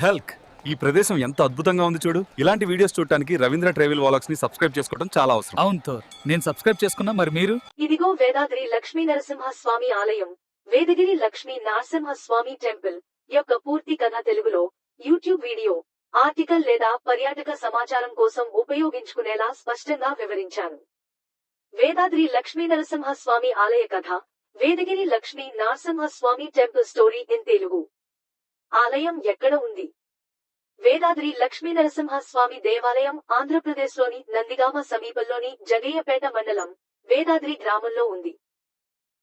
Hulk ఈ ప్రదేశం ఎంత అద్భుతంగా ఉంది చూడు. ఇలాంటి వీడియోస్ చూడటానికి రవీంద్ర ట్రావెల్ వాలాక్స్ని సబ్స్క్రైబ్ చేసుకోవడం చాలా అవసరం. అవును థోర్ నేను సబ్స్క్రైబ్ చేసుకున్నా మరి మీరు? ఇదిగో వేదాద్రి లక్ష్మీ నరసింహ స్వామి ఆలయం వేదగిరి లక్ష్మీ నరసింహ స్వామి టెంపుల్ యొక్క పూర్తి కథ తెలుగులో యూట్యూబ్ వీడియో ఆర్టికల్ లేదా పర్యాటక సమాచారం కోసం ఉపయోగించుకునేలా స్పష్టంగా వివరించాను. వేదాద్రి లక్ష్మీ నరసింహ స్వామి ఆలయ కథ Vedagiri Lakshmi Narasimha Swamy temple story in Telugu. ఆలయం ఎక్కడ ఉంది? వేదాద్రి లక్ష్మీ నరసింహ స్వామి దేవాలయం ఆంధ్రప్రదేశ్లోని నందిగామ సమీపంలోని జగయ్యపేట మండలం వేదాద్రి గ్రామంలో ఉంది.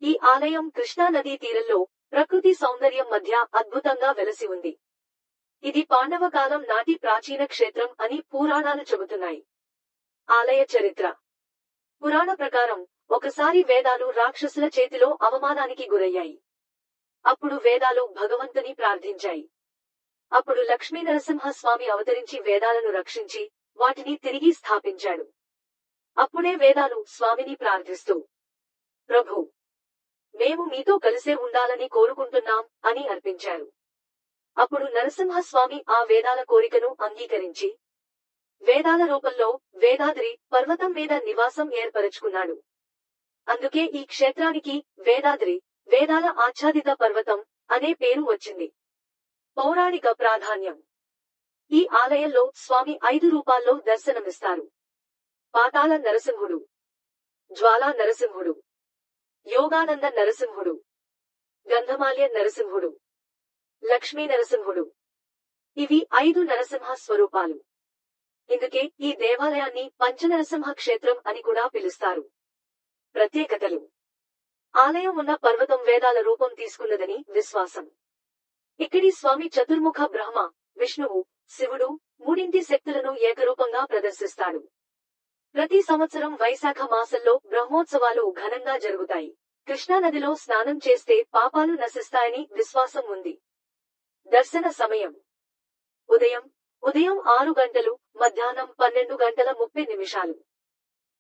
ఈ ఆలయం కృష్ణా నదీ తీరంలో ప్రకృతి సౌందర్యం మధ్య అద్భుతంగా వెలసి ఉంది. ఇది పాండవ కాలం నాటి ప్రాచీన క్షేత్రం అని పురాణాలు చెబుతున్నాయి. ఆలయ చరిత్ర. పురాణ ప్రకారం ఒకసారి వేదాలు రాక్షసుల చేతిలో అవమానానికి గురయ్యాయి. అప్పుడు వేదాలు భగవంతుని ప్రార్థించాయి. అప్పుడు లక్ష్మీ నరసింహస్వామి అవతరించి వేదాలను రక్షించి వాటిని తిరిగి స్థాపించాడు. అప్పుడే వేదాలు స్వామిని ప్రార్థిస్తూ ప్రభు మేము మీతో కలిసే ఉండాలని కోరుకుంటున్నాం అని అర్పించారు. అప్పుడు నరసింహస్వామి ఆ వేదాల కోరికను అంగీకరించి వేదాల రూపంలో వేదాద్రి పర్వతం మీద నివాసం ఏర్పరచుకున్నాడు. అందుకే ఈ క్షేత్రానికి వేదాద్రి వేదాల ఆచ్ఛాదిత పర్వతం అనే పేరు వచ్చింది. పౌరాణిక ప్రాధాన్యం. ఈ ఆలయంలో స్వామి ఐదు రూపాల్లో దర్శనమిస్తారు. పాతాళ నరసింహుడు జ్వాలా నరసింహుడు యోగానంద నరసింహుడు గంధమాల్య నరసింహుడు లక్ష్మీ నరసింహుడు. ఇవి ఐదు నరసింహ స్వరూపాలు. ఇందుకే ఈ దేవాలయాన్ని పంచనరసింహ క్షేత్రం అని కూడా పిలుస్తారు. ప్రత్యేకతలు. ఆలయం ఉన్న పర్వతం వేదాల రూపం తీసుకున్నదని విశ్వాసం. ఇక్కడి స్వామి చతుర్ముఖ బ్రహ్మ విష్ణువు శివుడు మూడింటి శక్తులను ఏకరూపంగా ప్రదర్శిస్తాడు. ప్రతి సంవత్సరం వైశాఖ మాసంలో బ్రహ్మోత్సవాలు ఘనంగా జరుగుతాయి. కృష్ణా నదిలో స్నానం చేస్తే పాపాలు నశిస్తాయని విశ్వాసం ఉంది. దర్శన సమయం. ఉదయం ఉదయం ఆరు గంటలు మధ్యాహ్నం పన్నెండు గంటల ముప్పై నిమిషాలు.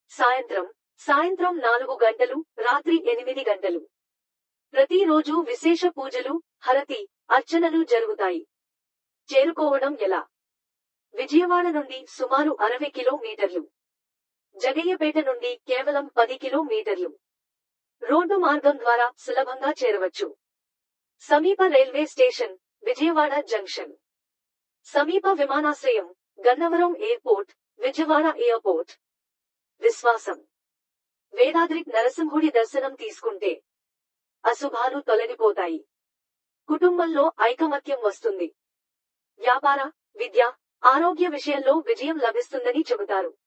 సాయంత్రం సాయంత్రం నాలుగు గంటలు రాత్రి ఎనిమిది గంటలు. ప్రతిరోజు విశేష పూజలు హరతి అర్చనలు జరుగుతాయి. చేరుకోవడం ఎలా? విజయవాడ నుండి సుమారు అరవై కిలోమీటర్లు. జగయ్యపేట నుండి కేవలం పది కిలోమీటర్లు. రోడ్డు మార్గం ద్వారా సులభంగా చేరవచ్చు. సమీప రైల్వే స్టేషన్ విజయవాడ జంక్షన్. సమీప విమానాశ్రయం గన్నవరం ఎయిర్పోర్ట్ విజయవాడ ఎయిర్పోర్ట్. విశ్వాసం. వేదాద్రి నరసింహుడి దర్శనం తీసుకుంటే అశుభాలు తొలగిపోతాయి. కుటుంబంలో ఐకమత్యం వస్తుంది. వ్యాపార విద్య ఆరోగ్య విషయంలో విజయం లభిస్తుందని చెబుతారు.